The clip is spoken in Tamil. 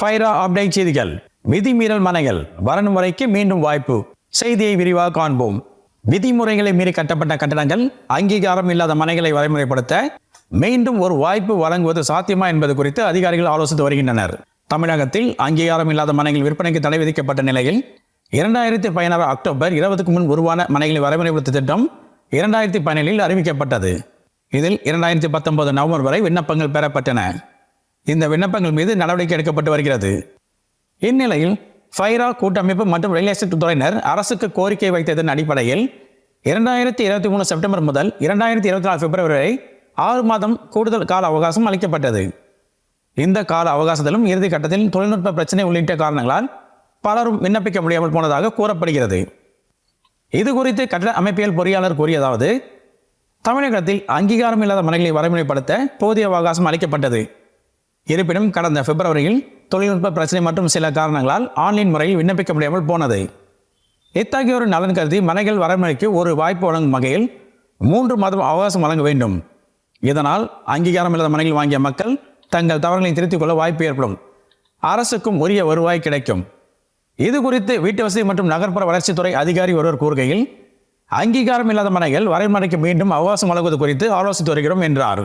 ஃபைரா அப்டேட் செய்திகள். விதிமீறல் மனைகள் வரணும் முறைக்கு மீண்டும் வாய்ப்பு. செய்தியை விரிவாக காண்போம். விதிமுறைகளை மீறி கட்டப்பட்ட கட்டடங்கள் அங்கீகாரம் இல்லாத மனைகளை வரைமுறைப்படுத்த மீண்டும் ஒரு வாய்ப்பு வழங்குவது சாத்தியமா என்பது குறித்து அதிகாரிகள் ஆலோசித்து வருகின்றனர். தமிழகத்தில் அங்கீகாரம் இல்லாத மனைகள் விற்பனைக்கு தடை விதிக்கப்பட்ட நிலையில் இரண்டாயிரத்தி பதினாறு அக்டோபர் இருபதுக்கு முன் உருவான மனைகளை வரைமுறைப்படுத்த திட்டம் இரண்டாயிரத்தி பதினேழில் அறிவிக்கப்பட்டது. இதில் இரண்டாயிரத்தி பத்தொன்பது நவம்பர் வரை விண்ணப்பங்கள் பெறப்பட்டன. இந்த விண்ணப்பங்கள் மீது நடவடிக்கை எடுக்கப்பட்டு வருகிறது. இந்நிலையில் ஃபைரா கூட்டமைப்பு மற்றும் ரியல் எஸ்டேட் துறையினர் அரசுக்கு கோரிக்கை வைத்ததன் அடிப்படையில் இரண்டாயிரத்தி இருபத்தி மூணு செப்டம்பர் முதல் இரண்டாயிரத்தி இருபத்தி நாலு பிப்ரவரி வரை ஆறு மாதம் கூடுதல் கால அவகாசம் அளிக்கப்பட்டது. இந்த கால அவகாசத்திலும் இறுதி கட்டத்தில் தொழில்நுட்ப பிரச்சனை உள்ளிட்ட காரணங்களால் பலரும் விண்ணப்பிக்க முடியாமல் போனதாக கூறப்படுகிறது. இது குறித்து கட்டட அமைப்பியல் பொறியாளர் கூறியதாவது தமிழகத்தில் அங்கீகாரம் இல்லாத மனைகளை வரைமுறைப்படுத்த போதிய அவகாசம் அளிக்கப்பட்டது. இருப்பினும் கடந்த பிப்ரவரியில் தொழில்நுட்ப பிரச்சனை மற்றும் சில காரணங்களால் ஆன்லைன் முறையில் விண்ணப்பிக்க முடியாமல் போனது. இத்தகையொரு நலன் கருதி மனைகள் வரமுறைக்கு ஒரு வாய்ப்பு வழங்கும் வகையில் மூன்று மாதம் அவகாசம் வழங்க வேண்டும். இதனால் அங்கீகாரம் இல்லாத மனைகள் வாங்கிய மக்கள் தங்கள் தவறுகளை திருத்திக் கொள்ள வாய்ப்பு ஏற்படும். அரசுக்கும் உரிய வருவாய் கிடைக்கும். இது குறித்து வீட்டு வசதி மற்றும் நகர்ப்புற வளர்ச்சித்துறை அதிகாரி ஒருவர் கூறுகையில் அங்கீகாரம் இல்லாத மனைகள் வரைமுறைக்கு மீண்டும் அவகாசம் வழங்குவது குறித்து ஆலோசித்து வருகிறோம் என்றார்.